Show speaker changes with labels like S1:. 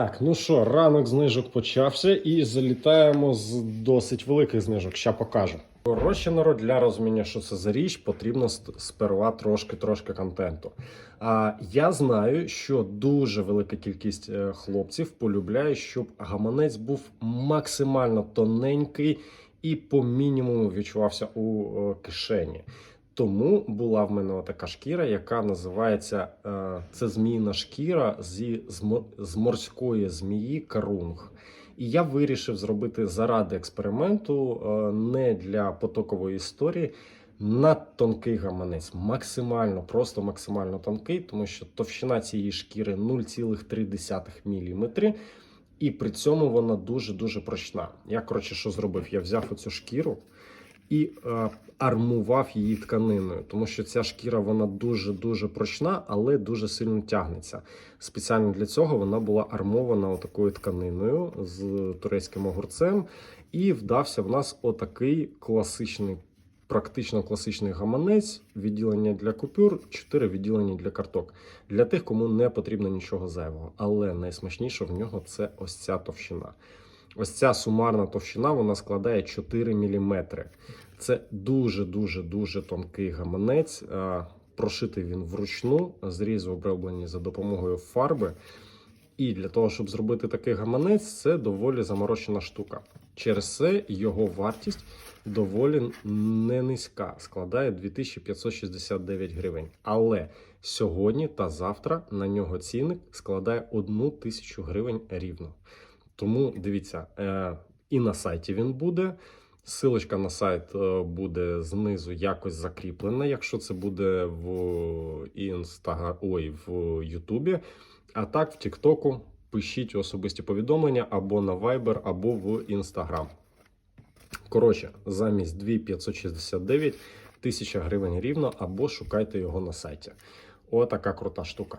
S1: Так, ну що, ранок знижок почався і залітаємо з досить великих знижок. Ща покажу. Коротше, народ, для розуміння, що це за річ, потрібно сперва трошки-трошки контенту. А я знаю, що дуже велика кількість е, хлопців полюбляє, щоб гаманець був максимально тоненький і по мінімуму відчувався у е, кишені. Тому була в мене така шкіра, яка називається е, це зміїна шкіра зі з, морської змії карунг. І я вирішив зробити заради експерименту, е, не для потокової історії. Надтонкий гаманець, максимально, просто максимально тонкий, тому що товщина цієї шкіри 0,3 мм, і при цьому вона дуже-дуже прочна. Я, коротше, що зробив? Я взяв оцю шкіру і е, армував її тканиною, тому що ця шкіра вона дуже дуже прочна, але дуже сильно тягнеться. Спеціально для цього вона була армована отакою тканиною з турецьким огурцем, і вдався в нас отакий класичний. Практично класичний гаманець, відділення для купюр, 4 відділення для карток. Для тих, кому не потрібно нічого зайвого. Але найсмачніше в нього це ось ця товщина. Ось ця сумарна товщина вона складає 4 мм. Це дуже дуже тонкий гаманець. Е, Прошитий він вручну, зрізи оброблені за допомогою фарби. І для того, щоб зробити такий гаманець, це доволі заморочена штука. Через це його вартість доволі не низька, складає 2569 гривень. Але сьогодні та завтра на нього цінник складає 1 тисячу гривень рівно. Тому дивіться, е, і на сайті він буде. Силочка на сайт е, буде знизу якось закріплена, якщо це буде в інстага... Ой, в Ютубі. А так в Тіктоку пишіть особисті повідомлення або на Viber, або в Instagram. Коротше, замість 2569 тисяча гривень рівно, або шукайте його на сайті. Отака крута штука.